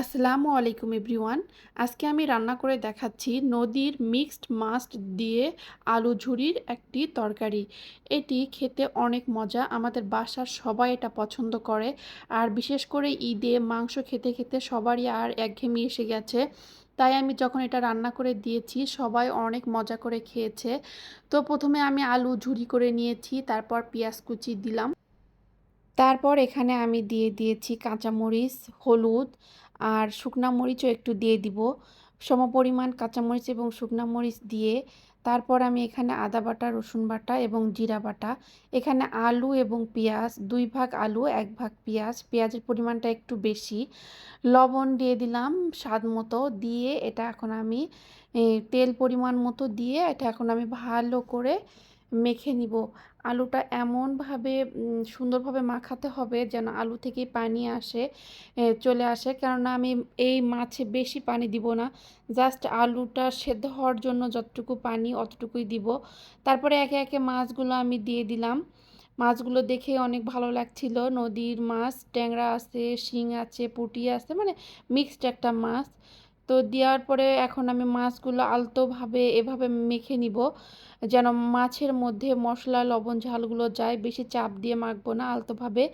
আসসালামু আলাইকুম এভরিওয়ান। আজকে আমি রান্না করে দেখাচ্ছি নদীর মিক্সড মাছ দিয়ে আলু ঝুরির একটি তরকারি। এটি খেতে অনেক মজা, আমাদের বাসার সবাই এটা পছন্দ করে। আর বিশেষ করে ঈদে মাংস খেতে খেতে সবারই আর একঘেয়েমি এসে গেছে। তাই আমি যখন এটা রান্না করে দিয়েছি, সবাই অনেক মজা করে খেয়েছে। তো প্রথমে আমি আলু ঝুরি করে নিয়েছি, তারপর পেঁয়াজ কুচি দিলাম। তারপর এখানে আমি দিয়ে দিয়েছি কাঁচামরিচ, হলুদ আর শুকনা মরিচও একটু দিয়ে দিব। সমপরিমাণ কাঁচামরিচ এবং শুকনা মরিচ দিয়ে তারপর আমি এখানে আদা বাটা, রসুন বাটা এবং জিরা বাটা। এখানে আলু এবং পেঁয়াজ, দুই ভাগ আলু, এক ভাগ পেঁয়াজ। পেঁয়াজের পরিমাণটা একটু বেশি। লবণ দিয়ে দিলাম স্বাদ মতো। দিয়ে এটা এখন আমি তেল পরিমাণ মতো দিয়ে এটা এখন আমি ভালো করে মেখে নিব। আলুটা এমনভাবে সুন্দরভাবে মাখাতে হবে যেন আলু থেকেই পানি আসে চলে আসে। কেননা আমি এই মাছে বেশি পানি দিব না। জাস্ট আলুটা সেদ্ধ হওয়ার জন্য যতটুকু পানি অতটুকুই দিব। তারপরে একে একে মাছগুলো আমি দিয়ে দিলাম। মাছগুলো দেখে অনেক ভালো লাগছিল। নদীর মাছ, ট্যাংরা আছে, শিং আছে, পুঁটি আছে মানে মিক্সড একটা মাছ। তো দেওয়ার পরে এখন আমি মাছগুলো আলতোভাবে এভাবে মেখে নিব, যেন মাছের মধ্যে মশলা, লবণ ঝালগুলো যায়। বেশি চাপ দিয়ে মাখবো না, আলতোভাবে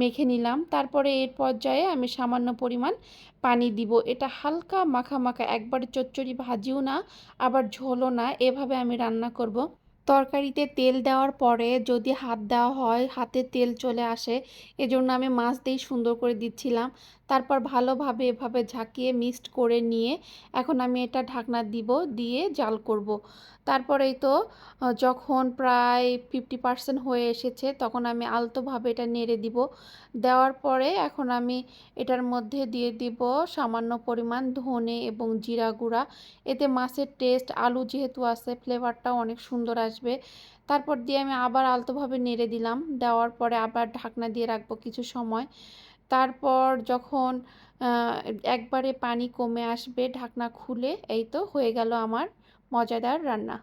মেখে নিলাম। তারপরে এর পর্যায়ে আমি সামান্য পরিমাণ পানি দিব। এটা হালকা মাখা মাখা, একবারে চচ্চড়ি ভাজিও না, আবার ঝোলও না, এভাবে আমি রান্না করব। তরকারিতে তেল দেওয়ার পরে যদি হাত দেওয়া হয়, হাতে তেল চলে আসে, এজন্য আমি মাছ দিয়েই সুন্দর করে দিচ্ছিলাম। তারপর ভালোভাবে এভাবে ঝাঁকিয়ে মিক্সড করে নিয়ে এখন আমি এটা ঢাকনা দিব, দিয়ে জাল করব। তারপরেই তো যখন প্রায় ফিফটি পার্সেন্ট হয়ে এসেছে, তখন আমি আলতোভাবে এটা নেড়ে দিব। দেওয়ার পরে এখন আমি এটার মধ্যে দিয়ে দিব সামান্য পরিমাণ ধনে এবং জিরা গুঁড়া। এতে মাছের টেস্ট আলু যেহেতু আছে ফ্লেভারটাও অনেক সুন্দর আসবে। তারপর দিয়ে আমি আবার আলতোভাবে নেড়ে দিলাম। দেওয়ার পরে আবার ঢাকনা দিয়ে রাখব কিছু সময়। তারপর যখন একবারে পানি কমে আসবে, ঢাকনা খুলে, এই তো হয়ে গেল আমার মজাদার রান্না।